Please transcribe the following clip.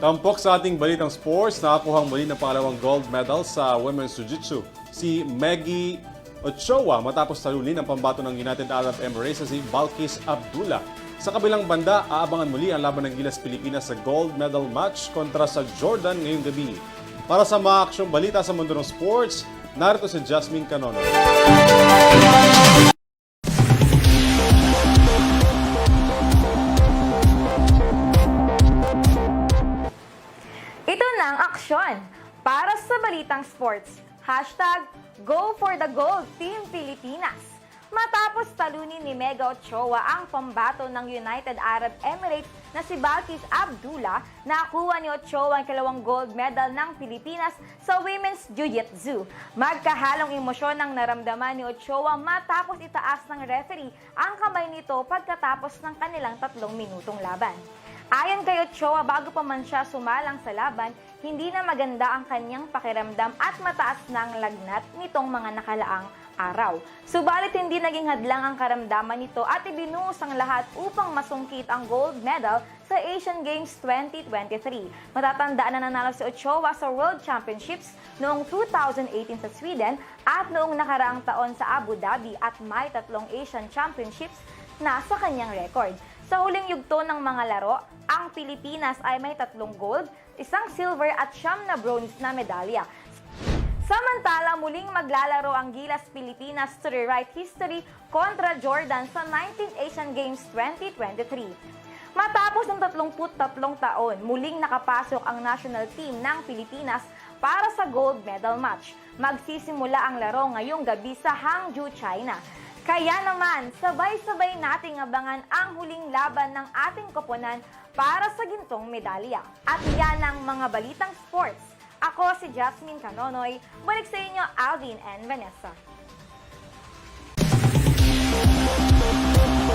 Tampok sa ating balitang sports, nakakuhang muli ng pangalawang gold medal sa Women's Jiu-Jitsu si Maggie Ochoa matapos talunin ang pambato ng United Arab Emirates sa si Balkis Abdullah. Sa kabilang banda, aabangan muli ang laban ng Gilas Pilipinas sa gold medal match kontra sa Jordan ngayong gabi. Para sa mga aksyong balita sa mundo ng sports, narito si Jasmine Canono. Aksyon para sa Balitang Sports. Hashtag Go for the Gold Team Pilipinas. Matapos talunin ni Mega Ochoa ang pambato ng United Arab Emirates na si Balkis Abdullah, nakuha ni Ochoa ang kalawang gold medal ng Pilipinas sa Women's Jiu-Jitsu. Magkahalong emosyon ang naramdaman ni Ochoa matapos itaas ng referee ang kamay nito pagkatapos ng kanilang tatlong minutong laban. Ayon kay Ochoa, bago pa man siya sumalang sa laban, hindi na maganda ang kanyang pakiramdam at mataas na lagnat nitong mga nakalaang araw. Subalit hindi naging hadlang ang karamdaman nito at ibinuhos ang lahat upang masungkit ang gold medal sa Asian Games 2023. Matatandaan na nanalo si Ochoa sa World Championships noong 2018 sa Sweden at noong nakaraang taon sa Abu Dhabi at may tatlong Asian Championships na sa kanyang record. Sa huling yugto ng mga laro, ang Pilipinas ay may tatlong gold, isang silver at siyam na bronze na medalya. Samantala, muling maglalaro ang Gilas Pilipinas to rewrite history kontra Jordan sa 19th Asian Games 2023. Matapos ng 33 taon, muling nakapasok ang national team ng Pilipinas para sa gold medal match. Magsisimula ang laro ngayong gabi sa Hangzhou, China. Kaya naman, sabay-sabay nating abangan ang huling laban ng ating koponan para sa gintong medalya. At yan ang mga balitang sports. Ako si Jasmine Canonoy. Balik sa inyo, Alvin and Vanessa.